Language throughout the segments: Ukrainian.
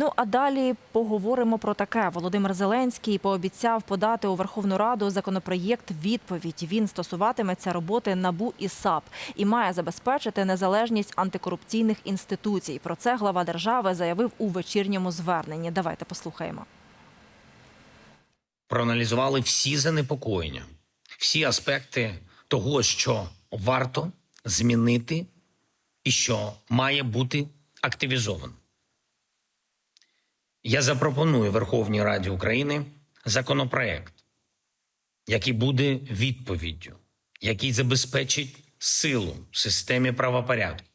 Ну а далі поговоримо про таке. Володимир Зеленський пообіцяв подати у Верховну Раду законопроєкт відповідь. Він стосуватиметься роботи НАБУ і САП і має забезпечити незалежність антикорупційних інституцій. Про це глава держави заявив у вечірньому зверненні. Давайте послухаємо. проаналізували всі занепокоєння, всі аспекти того, що варто змінити і що має бути активізовано. Я запропоную Верховній Раді України законопроект, який буде відповіддю, який забезпечить силу в системі правопорядку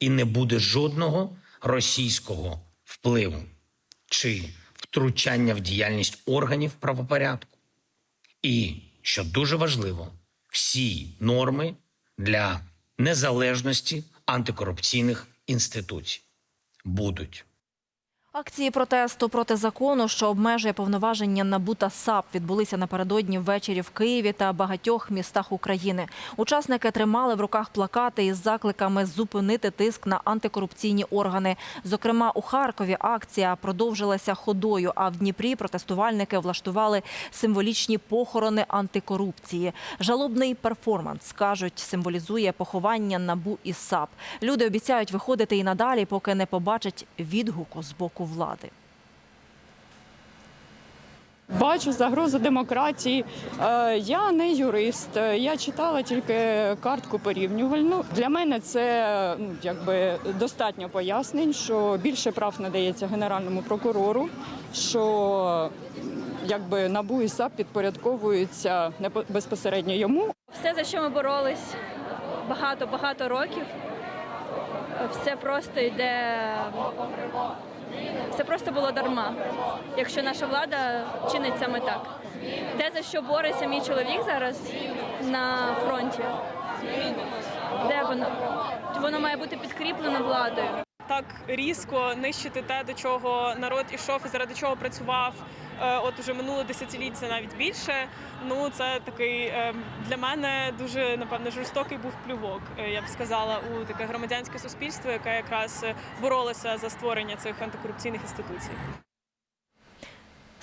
і не буде жодного російського впливу чи втручання в діяльність органів правопорядку. І, що дуже важливо, всі норми для незалежності антикорупційних інституцій будуть. Акції протесту проти закону, що обмежує повноваження НАБУ та САП, відбулися напередодні ввечері в Києві та багатьох містах України. Учасники тримали в руках плакати із закликами зупинити тиск на антикорупційні органи. Зокрема, у Харкові акція продовжилася ходою. А в Дніпрі протестувальники влаштували символічні похорони антикорупції. Жалобний перформанс кажуть, символізує поховання НАБУ і САП. Люди обіцяють виходити і надалі, поки не побачать відгуку з боку влади. Бачу загрозу демократії. Е, Я не юрист. е, Я читала тільки картку порівнювальну. Для мене це ну, якби достатньо пояснень, що більше прав надається генеральному прокурору, що якби НАБУ і САП підпорядковуються не по- безпосередньо йому. Все, за що ми боролись багато-багато років, все просто йде. Все просто було дарма, якщо наша влада чинить саме так. Те, за що бореться мій чоловік зараз на фронті, де воно? Воно має бути підкріплено владою. так різко нищити те, до чого народ ішов і заради чого працював. Е, От уже минуле десятиліття, навіть більше. Ну це такий е, для мене дуже напевно жорстокий був плювок. е, Я б сказала, у таке громадянське суспільство, яке якраз боролося за створення цих антикорупційних інституцій.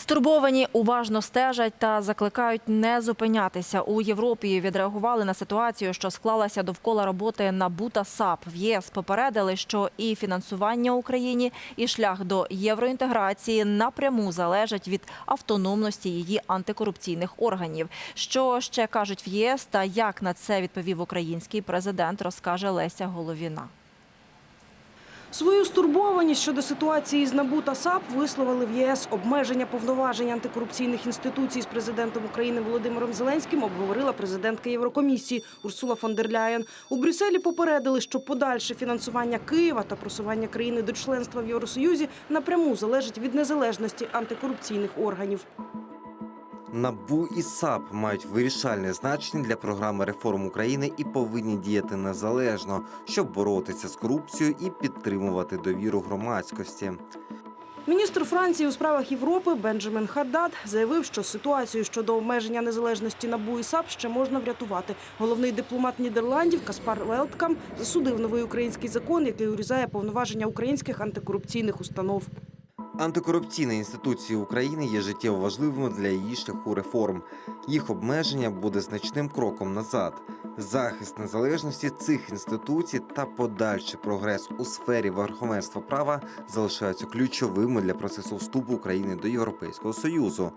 Стурбовані уважно стежать та закликають не зупинятися. У Європі відреагували на ситуацію, що склалася довкола роботи НАБУ та САП. В ЄС попередили, що і фінансування Україні, і шлях до євроінтеграції напряму залежать від автономності її антикорупційних органів. Що ще кажуть в ЄС та як на це відповів український президент, розкаже Леся Головіна. Свою стурбованість щодо ситуації з НАБУ та САП висловили в ЄС. Обмеження повноважень антикорупційних інституцій з президентом України Володимиром Зеленським обговорила президентка Єврокомісії Урсула фон дер Ляєн. У Брюсселі попередили, що подальше фінансування Києва та просування країни до членства в Євросоюзі напряму залежить від незалежності антикорупційних органів. НАБУ і САП мають вирішальне значення для програми реформ України і повинні діяти незалежно, щоб боротися з корупцією і підтримувати довіру громадськості. Міністр Франції у справах Європи Бенджамін Хаддад заявив, що ситуацію щодо обмеження незалежності НАБУ і САП ще можна врятувати. Головний дипломат Нідерландів Каспар Велткам засудив новий український закон, який урізає повноваження українських антикорупційних установ. Антикорупційні інституції України є життєво важливими для її шляху реформ. Їх обмеження буде значним кроком назад. Захист незалежності цих інституцій та подальший прогрес у сфері верховенства права залишаються ключовими для процесу вступу України до Європейського союзу.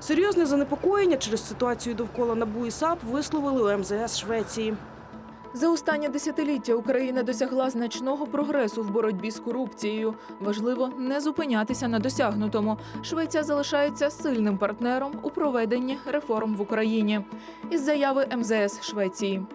Серйозне занепокоєння через ситуацію довкола НАБУ і САП висловили у МЗС Швеції. За останнє десятиліття Україна досягла значного прогресу в боротьбі з корупцією. Важливо не зупинятися на досягнутому. Швеція залишається сильним партнером у проведенні реформ в Україні. Із заяви МЗС Швеції.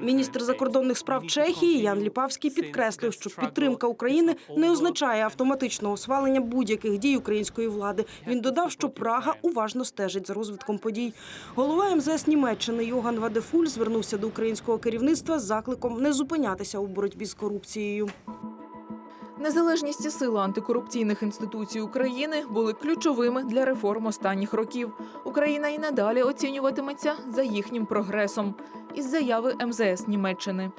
Міністр закордонних справ Чехії Ян Ліпавський підкреслив, що підтримка України не означає автоматичного свалення будь-яких дій української влади. Він додав, що Прага уважно стежить за розвитком подій. Голова МЗС Німеччини Йоган Вадефуль звернувся до українського керівництва з закликом не зупинятися у боротьбі з корупцією. Незалежність і сила антикорупційних інституцій України були ключовими для реформ останніх років. Україна і надалі оцінюватиметься за їхнім прогресом. Із заяви МЗС Німеччини.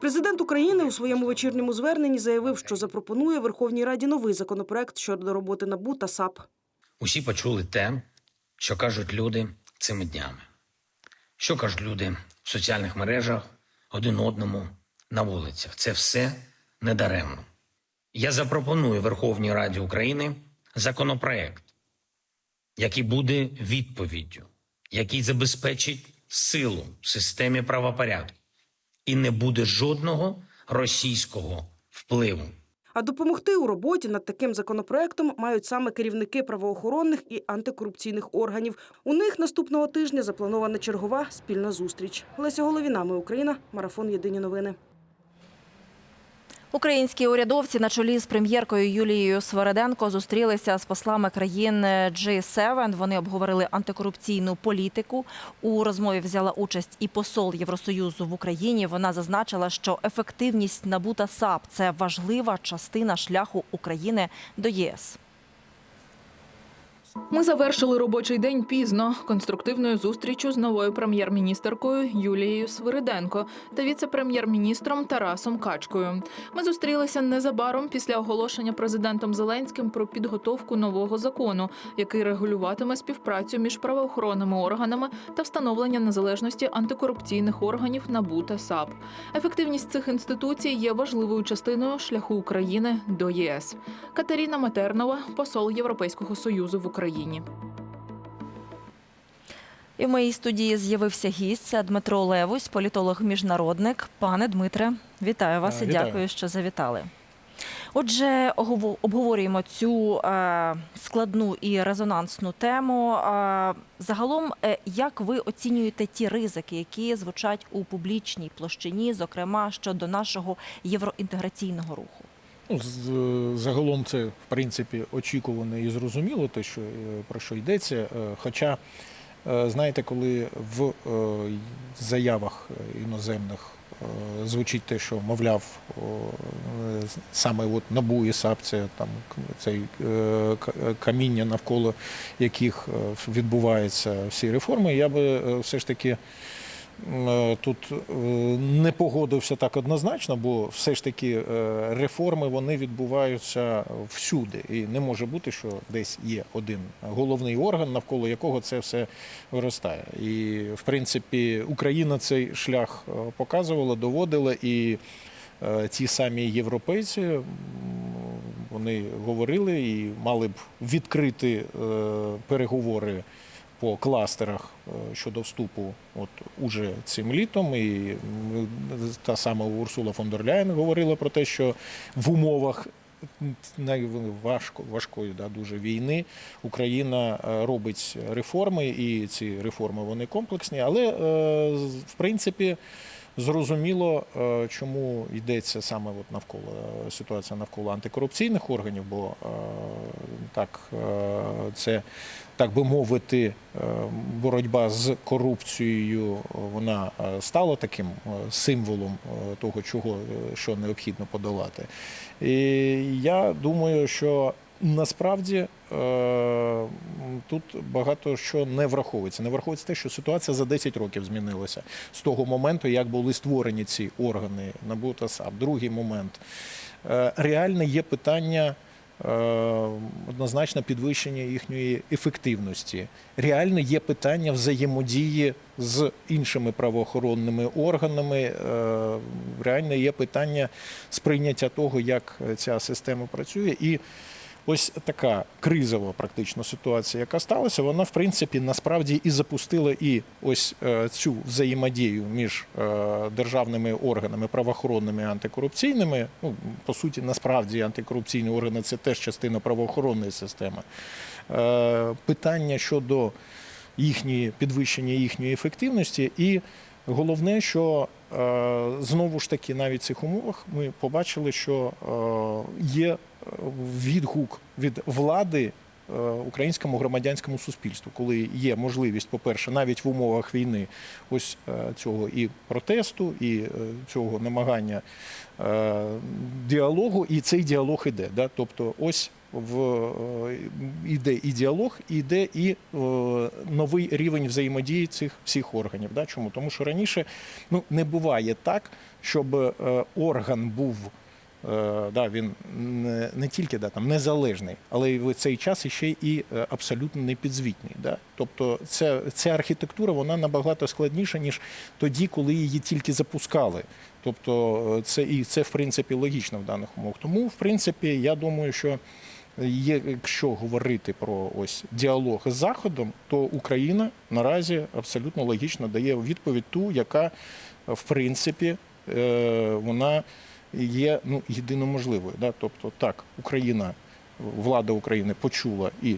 Президент України у своєму вечірньому зверненні заявив, що запропонує Верховній Раді новий законопроект щодо роботи НАБУ та САП. Усі почули те, що кажуть люди цими днями. Що кажуть люди в соціальних мережах один одному на вулицях. Це все недаремно. Я запропоную Верховній Раді України законопроект, який буде відповіддю, який забезпечить силу в системі правопорядку і не буде жодного російського впливу. А допомогти у роботі над таким законопроектом мають саме керівники правоохоронних і антикорупційних органів. У них наступного тижня запланована чергова спільна зустріч. Леся Головіна, ми Україна, марафон Єдині новини. Українські урядовці на чолі з прем'єркою Юлією Свереденко зустрілися з послами країн G7. Вони обговорили антикорупційну політику. У розмові взяла участь і посол Євросоюзу в Україні. Вона зазначила, що ефективність набута САП – це важлива частина шляху України до єС. Ми завершили робочий день пізно конструктивною зустрічю з новою прем'єр-міністеркою Юлією Свириденко та віце-прем'єр-міністром Тарасом Качкою. Ми зустрілися незабаром після оголошення президентом Зеленським про підготовку нового закону, який регулюватиме співпрацю між правоохоронними органами та встановлення незалежності антикорупційних органів НАБУ та САП. Ефективність цих інституцій є важливою частиною шляху України до ЄС. Катерина Матернова, посол Європейського союзу в Україні. І в моїй студії з'явився гість. Це Дмитро Левусь, політолог-міжнародник. Пане Дмитре, вітаю вас А, і дякую, що завітали. Отже, обговорюємо цю е, складну і резонансну тему. Е, загалом, е, як ви оцінюєте ті ризики, які звучать у публічній площині, зокрема щодо нашого євроінтеграційного руху? Ну, загалом це в принципі очікувано і зрозуміло, те, що е, про що йдеться. Е, Хоча, е, знаєте, коли в заявах іноземних звучить те, що мовляв, саме от НАБУ і САП це там цей каміння, навколо яких відбуваються всі реформи, я би все ж таки. Е, Тут е, не погодився так однозначно, бо все ж таки е, реформи вони відбуваються всюди, і не може бути, що десь є один головний орган, навколо якого це все виростає. І в принципі Україна цей шлях показувала, доводила, і ті самі європейці вони говорили і мали б відкрити переговори по кластерах е, щодо вступу от уже цим літом. І та сама Урсула фон дер Ляєн говорила про те, що в умовах найважко важкої да, дуже війни Україна е, робить реформи, і ці реформи вони комплексні. Але е, в принципі. Зрозуміло, чому йдеться саме от навколо ситуація навколо антикорупційних органів, бо так це так би мовити, е, боротьба з корупцією е, вона е, стала таким символом того, чого що необхідно подолати. І я думаю, що насправді тут багато що не враховується. Не враховується те, що ситуація за 10 років змінилася з того моменту, як були створені ці органи НАБУ та САП. Другий момент Е, реально є питання. Е, Однозначно підвищення їхньої ефективності. Реально є питання взаємодії з іншими правоохоронними органами. е, Реально є питання сприйняття того, як ця система працює. І ось така кризова практично ситуація, яка сталася, вона в принципі насправді і запустила і ось е, цю взаємодію між е, державними органами, правоохоронними і антикорупційними. Ну по суті, насправді антикорупційні органи це теж частина правоохоронної системи. Е, Питання щодо їхньої підвищення їхньої ефективності, і головне, що е, знову ж таки навіть в цих умовах ми побачили, що е, є е, відгук від влади українському громадянському суспільству, коли є можливість, по-перше, навіть в умовах війни, ось цього і протесту, і цього намагання діалогу, і цей діалог іде. Тобто, ось в е, іде і діалог, іде і е, новий рівень взаємодії цих всіх органів. Да? Чому? Тому що раніше ну, не буває так, щоб е, орган був. Да, він не, не тільки да, там, незалежний, але й в цей час іще і абсолютно непідзвітний. Да? Тобто ця, ця архітектура вона набагато складніша, ніж тоді, коли її тільки запускали. Тобто це і це в принципі логічно в даних умовах. Тому, в принципі, я думаю, що якщо говорити про ось діалог з Заходом, то Україна наразі абсолютно логічно дає відповідь ту, яка в принципі е, вона є ну, єдино можливою. Да? Тобто, так, Україна, влада України почула і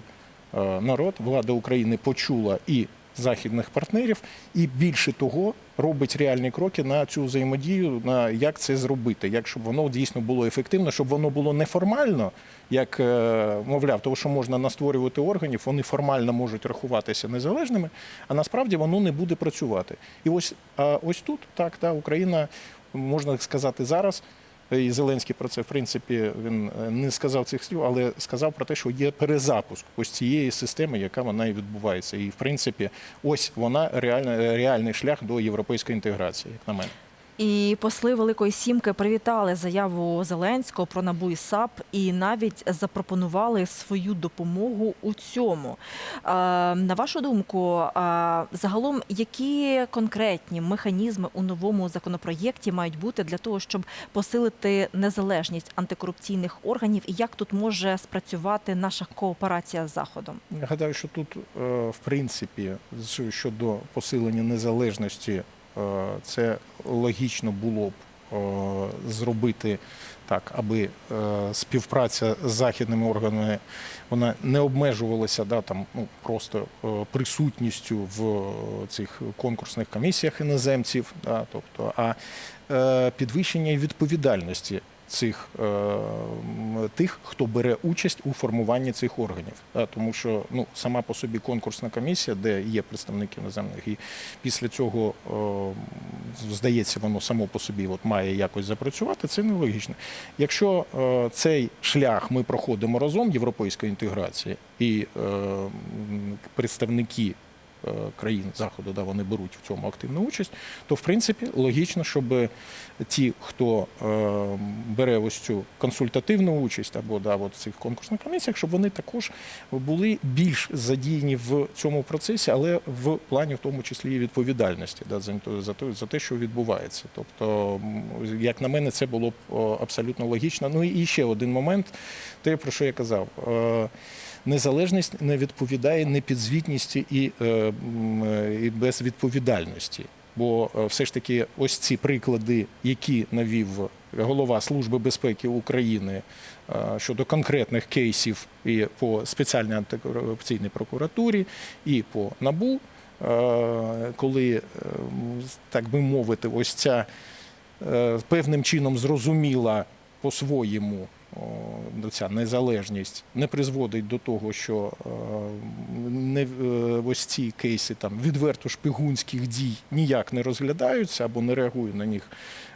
е, народ, влада України почула і західних партнерів, і більше того робить реальні кроки на цю взаємодію, на як це зробити, як щоб воно дійсно було ефективно, щоб воно було неформально, як е, мовляв, того, що можна настворювати органів, вони формально можуть рахуватися незалежними, а насправді воно не буде працювати. І ось ось тут так, та Україна можна сказати зараз. І Зеленський про це в принципі він е, не сказав цих слів, але сказав про те, що є перезапуск ось цієї системи, яка вона і відбувається. І в принципі, ось вона реальна, реальний шлях до європейської інтеграції, як на мене. І посли Великої Сімки привітали заяву Зеленського про НАБУ і САП і навіть запропонували свою допомогу у цьому. Е, На вашу думку, е, загалом, які конкретні механізми у новому законопроєкті мають бути для того, щоб посилити незалежність антикорупційних органів, і як тут може спрацювати наша кооперація з Заходом? Я гадаю, що тут, е, в принципі, щодо посилення незалежності, це логічно було б е, зробити так, аби е, співпраця з західними органами вона не обмежувалася да, там, ну, просто е, присутністю в е, цих конкурсних комісіях іноземців, да, тобто, а е, підвищення відповідальності цих е, тих, хто бере участь у формуванні цих органів. Тому що ну, сама по собі конкурсна комісія, де є представники іноземних, і після цього е, здається, воно само по собі от, має якось запрацювати, це нелогічно. Якщо е, цей шлях ми проходимо разом європейської інтеграції, і представники країн заходу, да, вони беруть в цьому активну участь, то в принципі логічно, щоб ті, хто е, бере ось цю консультативну участь або да, от в цих конкурсних комісіях, щоб вони також були більш задіяні в цьому процесі, але в плані в тому числі і відповідальності да, за, за, те, за те, що відбувається. Тобто, як на мене, це було б абсолютно логічно. Ну і ще один момент, те, про що я казав. Незалежність не відповідає непідзвітності і, е, е, і безвідповідальності. Бо е, все ж таки, ось ці приклади, які навів голова Служби безпеки України щодо конкретних кейсів і по спеціальній антикорупційній прокуратурі, і по НАБУ, коли, так би мовити, ось ця певним чином зрозуміла по-своєму ця незалежність не призводить до того, що е, не, е, ось ці кейси там відверто шпигунських дій ніяк не розглядаються або не реагує на них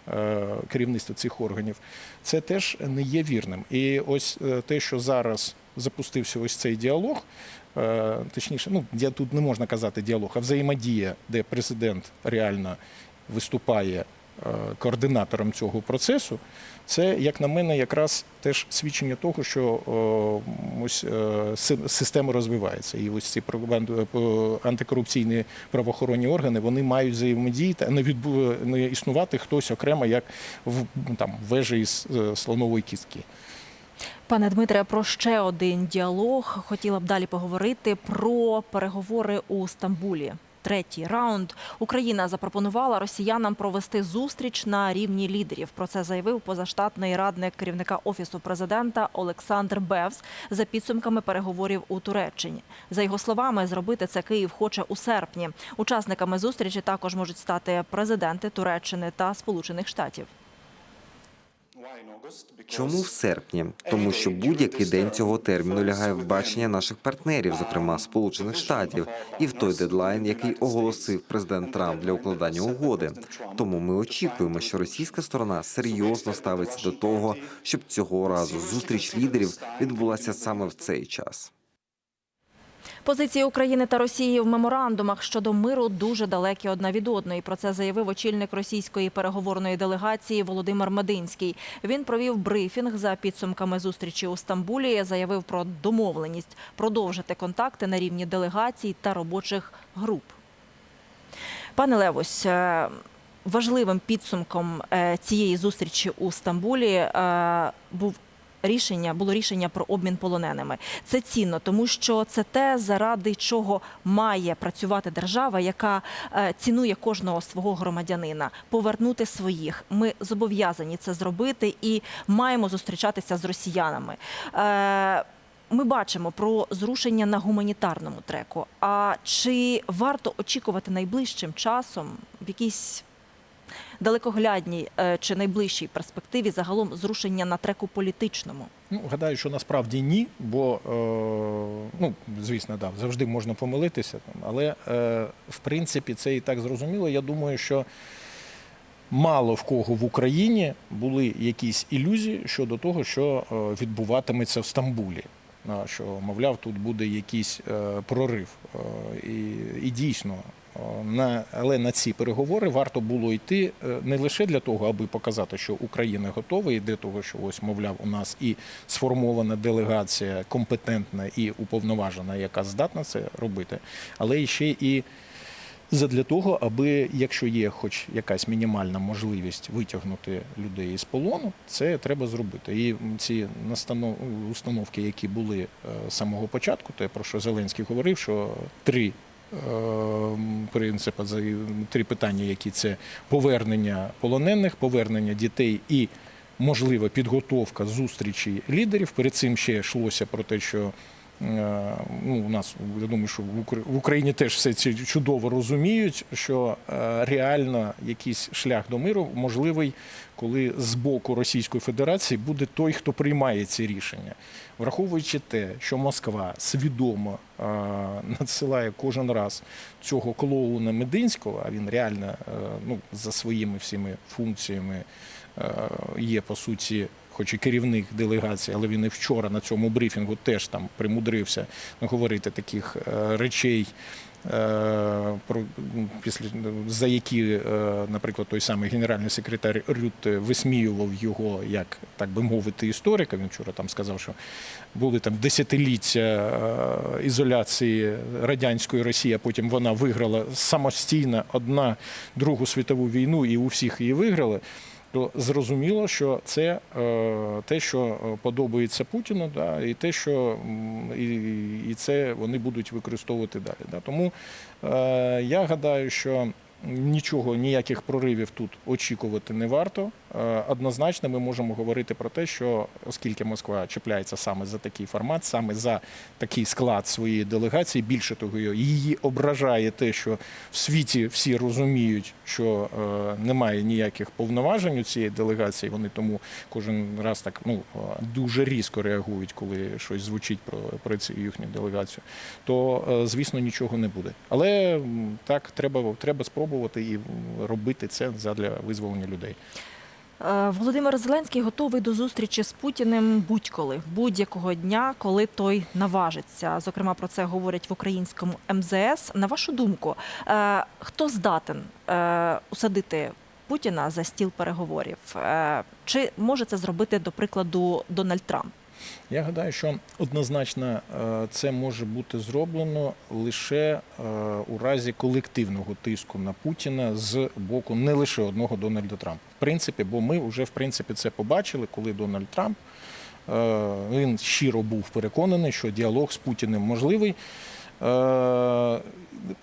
е, керівництво цих органів, це теж не є вірним. І ось те, що зараз запустився ось цей діалог. Точніше, ну я тут не можна казати діалог, а взаємодія, де президент реально виступає координатором цього процесу, це, як на мене, якраз теж свідчення того, що ось е, система розвивається. І ось ці про- антикорупційні правоохоронні органи вони мають взаємодіяти, а не відбу... не існувати хтось окремо, як в там вежі із е, слонової кістки. Пане Дмитре, про ще один діалог хотіла б далі поговорити про переговори у Стамбулі. Третій раунд Україна запропонувала росіянам провести зустріч на рівні лідерів. Про це заявив позаштатний радник керівника офісу президента Олександр Бевс за підсумками переговорів у Туреччині. За його словами, зробити це Київ хоче у серпні. Учасниками зустрічі також можуть стати президенти Туреччини та Сполучених Штатів. Чому в серпні? Тому що будь-який день цього терміну лягає в бачення наших партнерів, зокрема Сполучених Штатів, і в той дедлайн, який оголосив президент Трамп для укладання угоди. Тому ми очікуємо, що російська сторона серйозно ставиться до того, щоб цього разу зустріч лідерів відбулася саме в цей час. Позиції України та Росії в меморандумах щодо миру дуже далекі одна від одної. Про це заявив очільник російської переговорної делегації Володимир Мединський. Він провів брифінг за підсумками зустрічі у Стамбулі. Заявив про домовленість продовжити контакти на рівні делегацій та робочих груп. Пане Левось, е, важливим підсумком е, цієї зустрічі у Стамбулі е, був рішення було рішення про обмін полоненими. Це цінно, тому що це те, заради чого має працювати держава, яка е, цінує кожного свого громадянина, повернути своїх. Ми зобов'язані це зробити і маємо зустрічатися з росіянами. Е, ми бачимо про зрушення на гуманітарному треку. А чи варто очікувати найближчим часом в якійсь далекоглядній е, чи найближчій перспективі загалом зрушення на треку політичному? Ну, гадаю, що насправді ні, бо е, ну, звісно, да, завжди можна помилитися, але е, в принципі це і так зрозуміло. Я думаю, що мало в кого в Україні були якісь ілюзії щодо того, що е, відбуватиметься в Стамбулі. Що, мовляв, тут буде якийсь е, прорив. І, і дійсно, на, але на ці переговори варто було йти е, не лише для того, аби показати, що Україна готова, і для того, що ось, мовляв, у нас і сформована делегація компетентна і уповноважена, яка здатна це робити, але ще і задля того, аби якщо є хоч якась мінімальна можливість витягнути людей із полону, це треба зробити. І ці установки, які були е, з самого початку, те про що Зеленський говорив, що три. Е, Принципи за три питання, які це повернення полонених, повернення дітей і можлива підготовка зустрічі лідерів. Перед цим ще йшлося про те, що ну, у нас я думаю, що в Україні теж все це чудово розуміють, що е, реально якийсь шлях до миру можливий, коли з боку Російської Федерації буде той, хто приймає ці рішення, враховуючи те, що Москва свідомо е, надсилає кожен раз цього клоуна Мединського, а він реально е, ну, за своїми всіми функціями е, є по суті. Хоч і керівник делегації, але він і вчора на цьому брифінгу теж там примудрився говорити таких е, речей, е, про після за які, е, наприклад, той самий генеральний секретар Рютте висміював його, як так би мовити, історика. Він вчора там сказав, що були там десятиліття ізоляції радянської Росії, а потім вона виграла самостійно одна Другу світову війну і у всіх її виграли. То зрозуміло, що це е, те, що е, подобається Путіну, да, і те, що і, і це вони будуть використовувати далі. Да. Тому е, я гадаю, що нічого, ніяких проривів тут очікувати не варто. Е, Однозначно, ми можемо говорити про те, що оскільки Москва чіпляється саме за такий формат, саме за такий склад своєї делегації, більше того, її ображає те, що в світі всі розуміють, що е, немає ніяких повноважень у цієї делегації. Вони тому кожен раз так ну е, дуже різко реагують, коли щось звучить про, про цю їхню делегацію. То звісно нічого не буде. Але так треба, треба спробувати і робити це задля визволення людей. Е, Володимир Зеленський готовий до зустрічі з Путіним будь-коли, будь-якого дня, коли той наважиться. Зокрема, про це говорять в українському МЗС. На вашу думку, е, хто здатен е, усадити Путіна за стіл переговорів? Чи може це зробити, до прикладу, Дональд Трамп? Я гадаю, що однозначно е, це може бути зроблено лише е, у разі колективного тиску на Путіна з боку не лише одного Дональда Трампа. В принципі, бо ми вже в принципі це побачили, коли Дональд Трамп е, він щиро був переконаний, що діалог з Путіним можливий. Е,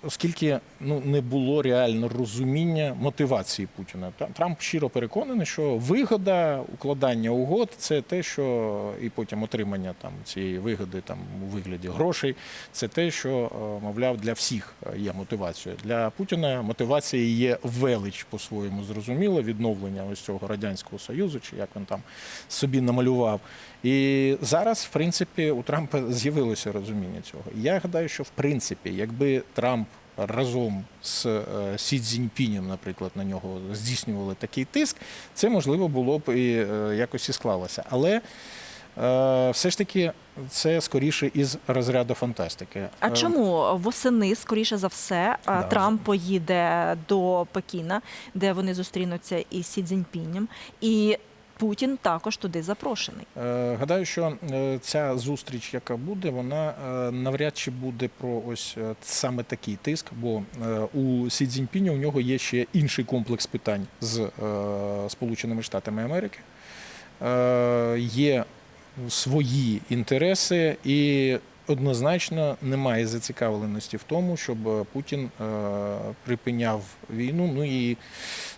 Оскільки ну не було реально розуміння мотивації Путіна, Трамп щиро переконаний, що вигода укладання угод це те, що і потім отримання там цієї вигоди там у вигляді грошей. Це те, що е, мовляв для всіх е, є мотивацією. Для Путіна мотивація є велич по-своєму зрозуміло, відновлення ось цього радянського союзу, чи як він там собі намалював. І зараз, в принципі, у Трампа з'явилося розуміння цього. Я гадаю, що в принципі, якби Трамп разом з е, Сі Цзіньпінем, наприклад, на нього здійснювали такий тиск, це можливо було б і е, якось і склалося. Але е, все ж таки це скоріше із розряду фантастики. А чому восени, скоріше за все, Да. Трамп поїде до Пекіна, де вони зустрінуться із Сі Цзіньпінем, і Путін також туди запрошений. Е, Гадаю, що е, ця зустріч, яка буде, вона е, навряд чи буде про ось саме такий тиск, бо у Сі Цзіньпіня у нього є ще інший комплекс питань з Сполученими Штатами Америки. Є свої інтереси і. Однозначно немає зацікавленості в тому, щоб Путін е, припиняв війну. Ну і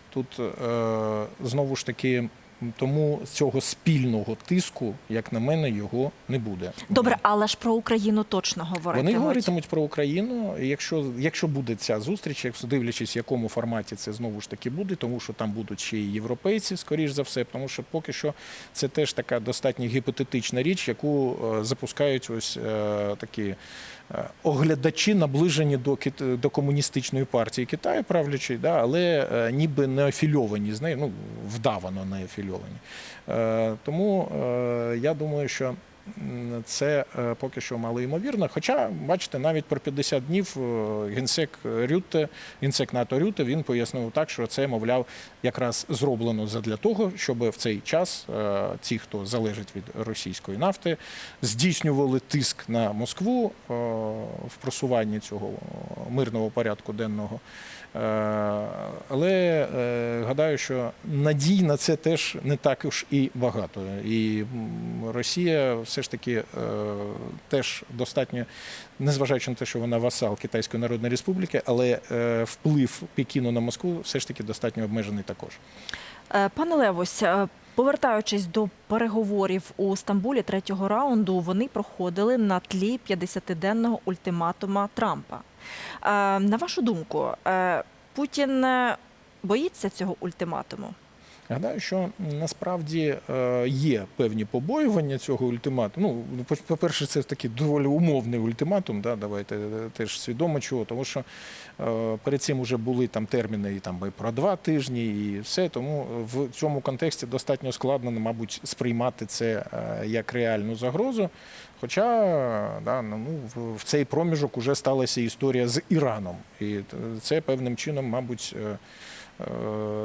тут е, знову ж таки тому цього спільного тиску, як на мене, його не буде. Добре, але ж про Україну точно говоритимуть. Вони говоритимуть про Україну. Якщо, якщо буде ця зустріч, якщо дивлячись, в якому форматі це знову ж таки буде, тому що там будуть ще й європейці, скоріш за все, тому що поки що це теж така достатньо гіпотетична річ, яку е, запускають ось е, такі оглядачі, наближені до Кит- до комуністичної партії Китаю, правлячої, да, але е, ніби не афільовані з нею, ну вдавано не афільовані. Е, Тому е, я думаю, що це е, поки що мало ймовірно. Хоча, бачите, навіть про 50 днів е, генсек Рютте, генсек НАТО Рютте, він пояснив так, що це, мовляв, якраз зроблено задля того, щоб в цей час е, ті, хто залежить від російської нафти, здійснювали тиск на Москву в просуванні цього мирного порядку денного. Е, Але е, гадаю, що надій на це теж не так уж і багато. І Росія все ж таки е, теж достатньо, незважаючи на те, що вона васал Китайської Народної Республіки, але вплив Пекіну на Москву все ж таки достатньо обмежений також. Пане Левось, повертаючись до переговорів у Стамбулі третього раунду, вони проходили на тлі 50-денного ультиматума Трампа. Е, На вашу думку, е, Путін е, боїться цього ультиматуму? Гадаю, що насправді є певні побоювання цього ультиматуму. Ну, по- по-перше, це такий доволі умовний ультиматум. Да, давайте теж свідомо чого, тому що перед цим вже були там терміни і там і про два тижні, і все. Тому в цьому контексті достатньо складно, мабуть, сприймати це як реальну загрозу. Хоча да, ну, в- в цей проміжок вже сталася історія з Іраном, і це певним чином, мабуть. е, е,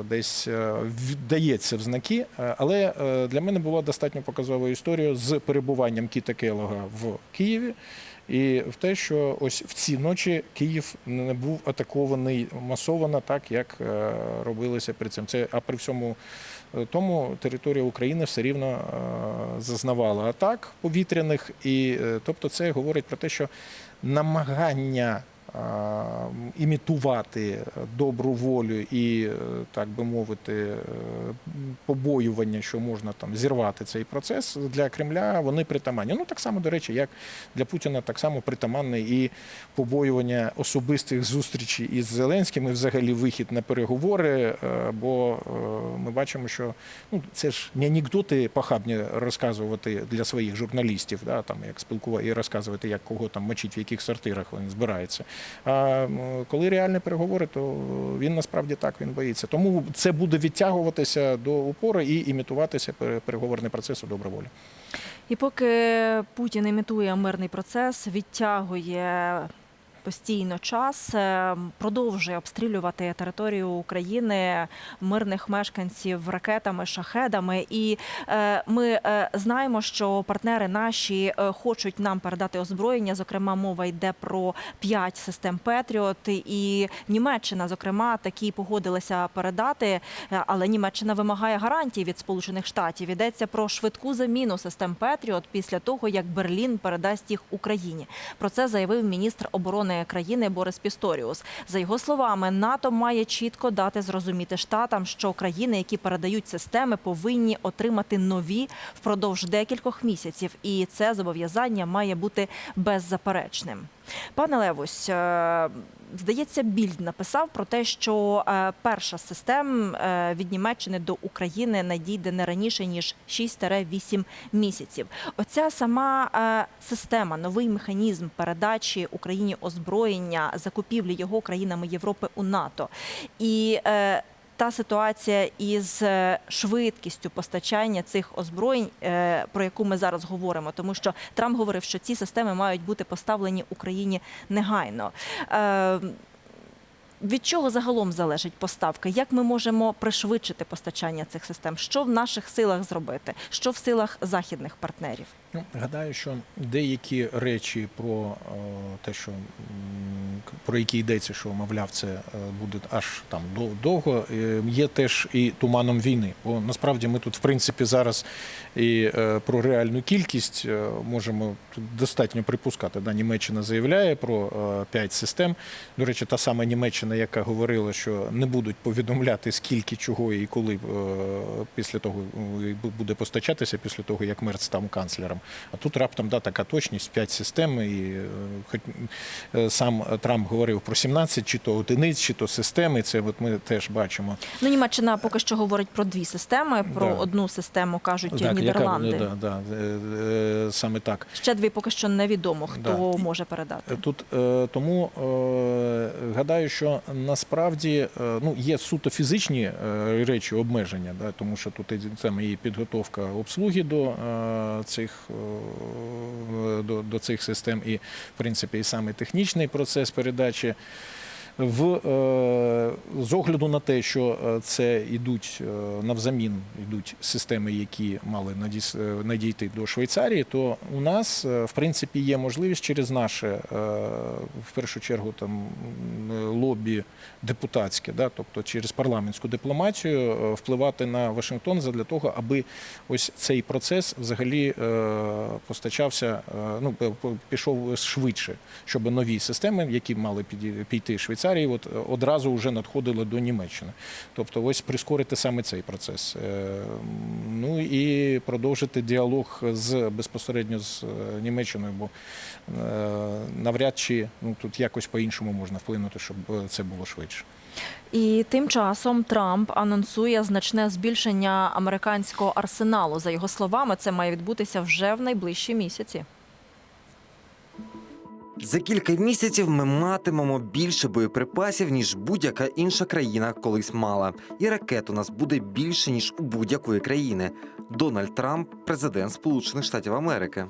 десь е, вдається в знаки. Але для мене була достатньо показова історія з перебуванням Кіта Келога в Києві. І в те, що ось в ці ночі Київ не був атакований масовано, так як робилося при цим. Це а при всьому тому територія України все рівно е, зазнавала атак повітряних, і е, тобто це говорить про те, що намагання е, імітувати добру волю і, е, так би мовити, е, побоювання, що можна там зірвати цей процес для Кремля, вони притаманні. Ну так само, до речі, як для Путіна, так само притаманне і побоювання особистих зустрічей із Зеленським, і взагалі вихід на переговори. е, Бо ми бачимо, що ну це ж не анекдоти похабні розказувати для своїх журналістів, да, там як спілкувати і розказувати, як кого там мочить, в яких сортирах він збирається. А коли реальні переговори, то він насправді так він боїться. Тому це буде відтягуватися до упору і імітуватися пере- переговорний процес у доброволі. І поки Путін імітує мирний процес, відтягує постійно час е, продовжує обстрілювати територію України мирних мешканців ракетами, шахедами. І е, ми е, знаємо, що партнери наші хочуть нам передати озброєння. Зокрема, мова йде про п'ять систем Петріот. І Німеччина, зокрема, такі погодилася передати. Але Німеччина вимагає гарантій від Сполучених Штатів. Йдеться про швидку заміну систем Петріот після того, як Берлін передасть їх Україні. Про це заявив міністр оборони країни Борис Пісторіус. За його словами, НАТО має чітко дати зрозуміти штатам, що країни, які передають системи, повинні отримати нові впродовж декількох місяців, і це зобов'язання має бути беззаперечним. Пане Левусь, е, здається, Більд написав про те, що е, перша з систем е, від Німеччини до України надійде не раніше ніж 6-8 місяців. Оця сама система, новий механізм передачі Україні озброєння, закупівлі його країнами Європи у НАТО і та ситуація із е, швидкістю постачання цих озброєнь, е, про яку ми зараз говоримо, тому що Трамп говорив, що ці системи мають бути поставлені Україні негайно. Е, Від чого загалом залежить поставка? Як ми можемо пришвидшити постачання цих систем? Що в наших силах зробити? Що в силах західних партнерів? Ну, гадаю, що деякі речі про е, те, що про які йдеться, що мовляв, це е, буде аж там довго, е, є теж і туманом війни. Бо насправді ми тут, в принципі, зараз і про реальну кількість можемо достатньо припускати. Да, Німеччина заявляє про п'ять систем. До речі, та сама Німеччина, яка говорила, що не будуть повідомляти скільки чого і коли після того буде постачатися, після того як Мерц став канцлером. А тут раптом да, така точність, 5 систем, і е, хоч е, сам Трамп говорив про 17 чи то одиниць, чи то системи. Це от ми теж бачимо. Ну, Німеччина поки що говорить про дві системи. Про Да. одну систему кажуть яка Нідерланди. буде, да, да, е, саме так. Ще дві поки що невідомо, хто Да. може передати. Тут тому гадаю, що насправді ну, є суто фізичні речі обмеження, да, тому що тут і саме і підготовка обслуги до цих до, до цих систем, і в принципі і саме технічний процес передачі. В е, з огляду на те, що е, це йдуть е, навзамін, йдуть системи, які мали надійти до Швейцарії, то у нас в принципі є можливість через наше в першу чергу там лобі депутатське, да, тобто через парламентську дипломатію впливати на Вашингтон для того, аби ось цей процес взагалі постачався, ну пішов швидше, щоб нові системи, які мали піти Швейцарії, от е, одразу вже надходили до Німеччини. Тобто, ось прискорити саме цей процес. Е, Ну і продовжити діалог з безпосередньо з е, Німеччиною, бо навряд чи ну тут якось по-іншому можна вплинути, щоб це було швидше. І тим часом Трамп анонсує значне збільшення американського арсеналу. За його словами, це має відбутися вже в найближчі місяці. За кілька місяців ми матимемо більше боєприпасів, ніж будь-яка інша країна колись мала. І ракет у нас буде більше, ніж у будь-якої країни. Дональд Трамп, президент Сполучених Штатів Америки.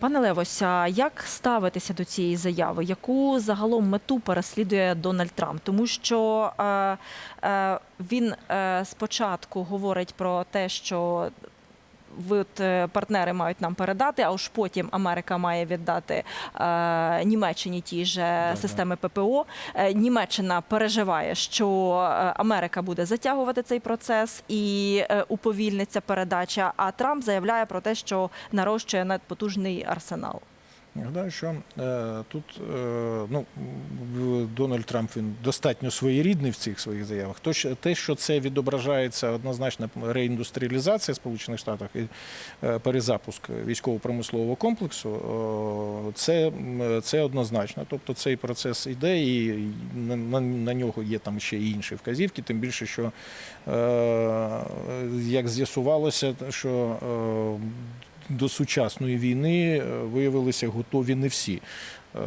Пане Левося, як ставитися до цієї заяви? Яку загалом мету переслідує Дональд Трамп? Тому що е, е, він е, спочатку говорить про те, що от, е, партнери мають нам передати, а уж потім Америка має віддати е, Німеччині ті ж да. системи ППО. Е, Німеччина переживає, що е, Америка буде затягувати цей процес і е, уповільниться передача. А Трамп заявляє про те, що нарощує надпотужний арсенал. Гадаю, що е, тут е, ну, Дональд Трамп він достатньо своєрідний в цих своїх заявах. То, що, те, що це відображається однозначно реіндустріалізація Сполучених Штатів і е, перезапуск військово-промислового комплексу, е, це, це однозначно. Тобто цей процес іде, і на, на, на нього є там ще інші вказівки, тим більше, що е, як з'ясувалося, що е, до сучасної війни е, виявилися готові не всі. Е,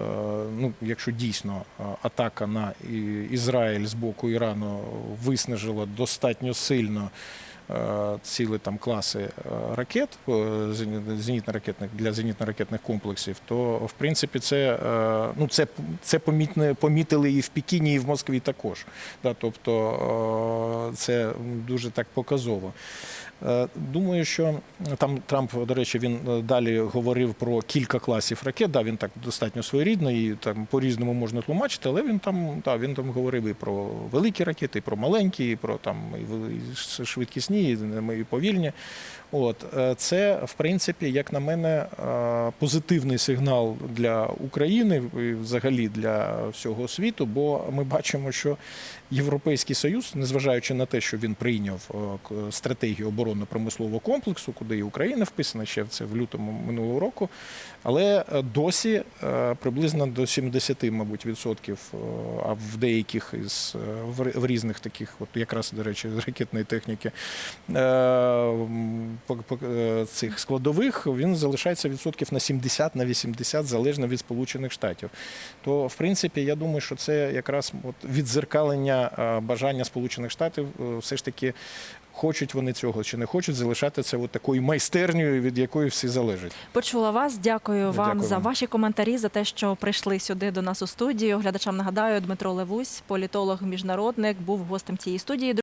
Ну, якщо дійсно е, атака на Ізраїль з боку Ірану виснажила достатньо сильно цілі там класи ракет зенітно-ракетних для зенітно-ракетних комплексів, то в принципі це ну це це помітне помітили і в Пекіні, і в Москві також. Да, тобто це дуже так показово. Е, Думаю, що там Трамп, до речі, він е, далі говорив про кілька класів ракет. Да, він так достатньо своєрідно і там по-різному можна тлумачити, але він там, да, він там говорив і про великі ракети, і про маленькі, і про там і швидкісні, і повільні. От е, це, в принципі, як на мене, е, позитивний сигнал для України і взагалі для всього світу, бо ми бачимо, що Європейський Союз, незважаючи на те, що він прийняв е, стратегію оборонно-промислового комплексу, куди і Україна вписана ще в це в лютому минулого року, але досі приблизно до 70, мабуть, відсотків, а в деяких із в різних таких, от якраз до речі, ракетної техніки цих складових він залишається відсотків на 70 на 80, залежно від Сполучених Штатів. То в принципі, я думаю, що це якраз от відзеркалення е, бажання Сполучених Штатів е, все ж таки. Хочуть вони цього чи не хочуть залишати це от такою майстернею, від якої всі залежить. Почула вас. Дякую вам Дякую за ваші коментарі, за те, що прийшли сюди до нас у студію. Глядачам нагадаю, Дмитро Левусь, політолог, міжнародник, був гостем цієї студії.